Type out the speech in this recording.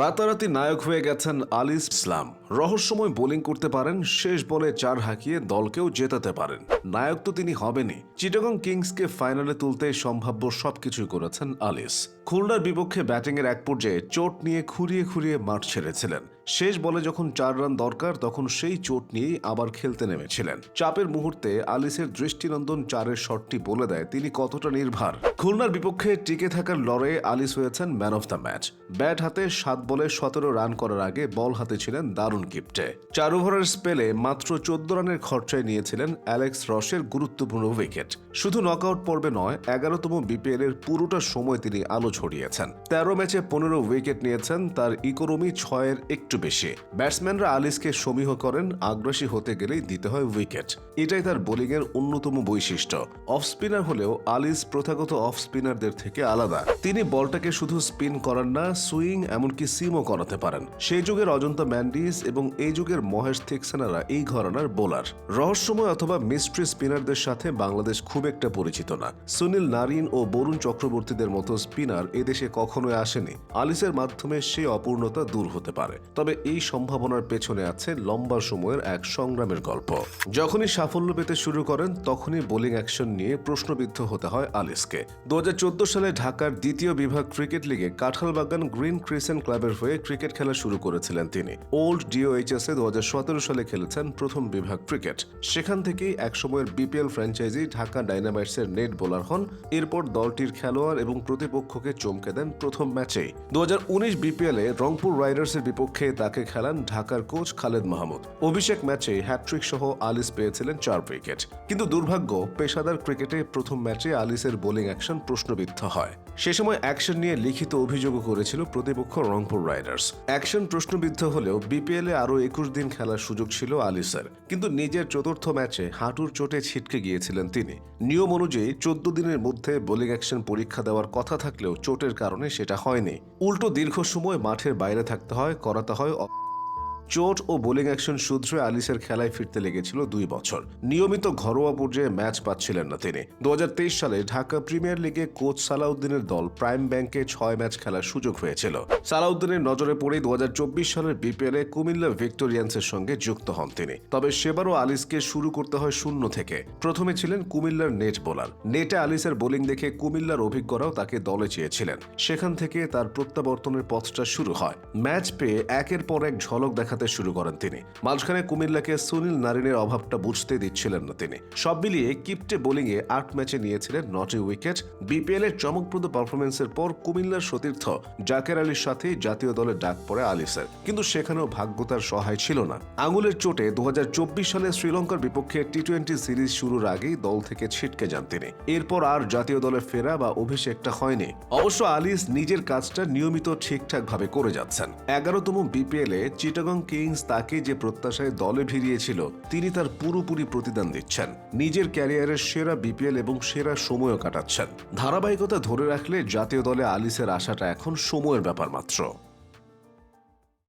রাতারাতি নায়ক হয়ে গেছেন আলিস ইসলাম। রহস্যময় বোলিং করতে পারেন, শেষ বলে চার হাঁকিয়ে দলকেও জেতাতে পারেন। নায়ক তো তিনি হবেনি চিটাগং কিংসকে ফাইনালে তুলতে সম্ভাব্য সবকিছুই করেছেন আলিস। খুলনার বিপক্ষে ব্যাটিংয়ের এক পর্যায়ে চোট নিয়ে খুঁড়িয়ে খুঁড়িয়ে মাঠ ছেড়েছিলেন। শেষ বলে যখন চার রান দরকার, তখন সেই চোট নিয়েই আবার খেলতে নেমেছিলেন। চাপের মুহূর্তে আলিসের দৃষ্টিনন্দন চারের শটটি বলে দেয়, তিনি কতটা নির্ভার। খুলনার বিপক্ষে টিকে থাকার লড়াইয়ে আলিস হয়েছেন man of the match. Bat হাতে সাত বলে সতেরো রান করার আগে বল হাতে ছিলেন দারুণ কিপটে। চার ওভারের স্পেলে মাত্র চোদ্দ রানের খরচায় নিয়েছিলেন অ্যালেক্স রসের গুরুত্বপূর্ণ উইকেট। শুধু নকআউট পর্বে নয়, এগারোতম বিপিএল এর পুরোটা সময় তিনি আলো ছড়িয়েছেন। তেরো ম্যাচে পনেরো উইকেট নিয়েছেন, তার ইকোনমি ছয়ের একটু বেশি। ব্যাটসম্যানরা আলিসকে সমীহ করেন, আগ্রাসী হতে গেলেই দিতে হয় উইকেট। এটাই তার বোলিংয়ের অন্যতম বৈশিষ্ট্য। অফ স্পিনার হলেও আলিস প্রথাগত অফ স্পিনারদের থেকে আলাদা। তিনি বলটাকে শুধু স্পিন করান না, সুইং এমনকি সিমও করাতে পারেন। সেই যুগের অজন্তা ম্যান্ডিস এবং এই যুগের মহেশ থিকসেনারা এই ঘরানার বোলার। রহস্যময় অথবা মিস্ট্রি স্পিনারদের সাথে বাংলাদেশ খুব একটা পরিচিত না। সুনীল নারিন ও বরুণ চক্রবর্তীদের মতো স্পিনার এদেশে কখনোই আসেনি। আলিসের মাধ্যমে সেই অপূর্ণতা দূর হতে পারে। তবে এই সম্ভাবনার পেছনে আছে লম্বা সময়ের এক সংগ্রামের গল্প। যখনই সাফল্য পেতে শুরু করেন, তখনই বোলিং অ্যাকশন নিয়ে প্রশ্নবিদ্ধ হতে হয় আলিসকে। দু সালে ঢাকার দ্বিতীয় বিভাগ ক্রিকেট লিগে কাঁঠালবাগান গ্রিন ক্রিসেন্ট ক্লাবের হয়ে ক্রিকেট খেলা শুরু করেছিলেন তিনি। ওল্ড ডিওএইচএস এ দু সালে খেলেছেন প্রথম বিভাগ ক্রিকেট। সেখান থেকেই একসময়ের বিপিএল ফ্র্যাঞ্চাইজি ঢাকা ডাইনামাইটসের নেট বোলার হন। এরপর দলটির খেলোয়াড় এবং প্রতিপক্ষকে চমকে দেন প্রথম ম্যাচেই। দু হাজার উনিশ বিপিএল এ রংপুর রাইডার্সের বিপক্ষে তাকে খেলান ঢাকার কোচ খালেদ মাহমুদ। অভিষেক ম্যাচে হ্যাট্রিক সহ আলিস পেয়েছিলেন চার উইকেট। কিন্তু দুর্ভাগ্য, পেশাদার ক্রিকেটে প্রথম ম্যাচে আলিসের বোলিং অ্যাকশন প্রশ্নবিদ্ধ হয়। সে সময় অ্যাকশন নিয়ে লিখিত অভিযোগও করেছিল প্রতিপক্ষ রংপুর রাইডার্স। অ্যাকশন প্রশ্নবিদ্ধ হলেও বিপিএল এ আরও একুশ দিন খেলার সুযোগ ছিল আলিসের। কিন্তু নিজের চতুর্থ ম্যাচে হাঁটুর চোটে ছিটকে গিয়েছিলেন তিনি। নিয়ম অনুযায়ী চোদ্দ দিনের মধ্যে বোলিং অ্যাকশন পরীক্ষা দেওয়ার কথা থাকলেও চোটের কারণে সেটা হয়নি। উল্টো দীর্ঘ সময় মাঠের বাইরে থাকতে হয়, করাতে হয় 거 의. চোট ও বোলিং অ্যাকশন সূত্রে আলিসের খেলায় ফিরতে লেগেছিল দুই বছর। নিয়মিত ঘরোয়া পর্যায়ে ম্যাচ পাচ্ছিলেন না তিনি। দু সালে ঢাকা প্রিমিয়ার লিগে কোচ সালাউদ্দিনের দল প্রাইম ব্যাংকে ছয় ম্যাচ খেলার সুযোগ হয়েছিল। সালাউদ্দিনের নজরে পড়ে দু সালের বিপিএল কুমিল্লা ভিক্টোরিয়ান্সের সঙ্গে যুক্ত হন তিনি। তবে সেবারও আলিসকে শুরু করতে হয় শূন্য থেকে। প্রথমে ছিলেন কুমিল্লার নেট বোলার। নেটে আলিসের বোলিং দেখে কুমিল্লার অভিজ্ঞরাও তাকে দলে চেয়েছিলেন। সেখান থেকে তার প্রত্যাবর্তনের পথটা শুরু হয়। ম্যাচ পেয়ে একের পর এক ঝলক দেখাতে শুরু করেন তিনি। মাঝখানে কুমিল্লাকে সুনীল নারিনের অভাবটা বুঝতে দিচ্ছিলেন না তিনি। সব মিলিয়ে কিপটে বোলিংয়ে আট ম্যাচে নিয়েছিলেন নটি উইকেট। বিপিএল এর চমকপ্রদ পারফরমেন্সের পর কুমিল্লার সতীর্থ জাকের আলীর সাথে জাতীয় দলে ডাক পড়ে আলিসের। কিন্তু সেখানেও ভাগ্য তার সহায় ছিল না। আঙুলের চোটে দু সালে শ্রীলঙ্কার বিপক্ষে টি টোয়েন্টি সিরিজ শুরুর আগেই দল থেকে ছিটকে যান তিনি। এরপর আর জাতীয় দলে ফেরা বা অভিষেকটা হয়নি। অবশ্য আলিস নিজের কাজটা নিয়মিত ঠিকঠাক ভাবে করে যাচ্ছেন। এগারোতম বিপিএল এ চিটাগং কিংস তাকে যে প্রত্যাশায় দলে ভিড়িয়েছিল, তিনি তার পুরোপুরি প্রতিদান দিচ্ছেন। নিজের ক্যারিয়ারের সেরা বিপিএল এবং সেরা সময়ও কাটাচ্ছেন। ধারাবাহিকতা ধরে রাখলে জাতীয় দলে আলিসের আশাটা এখন সময়ের ব্যাপার মাত্র।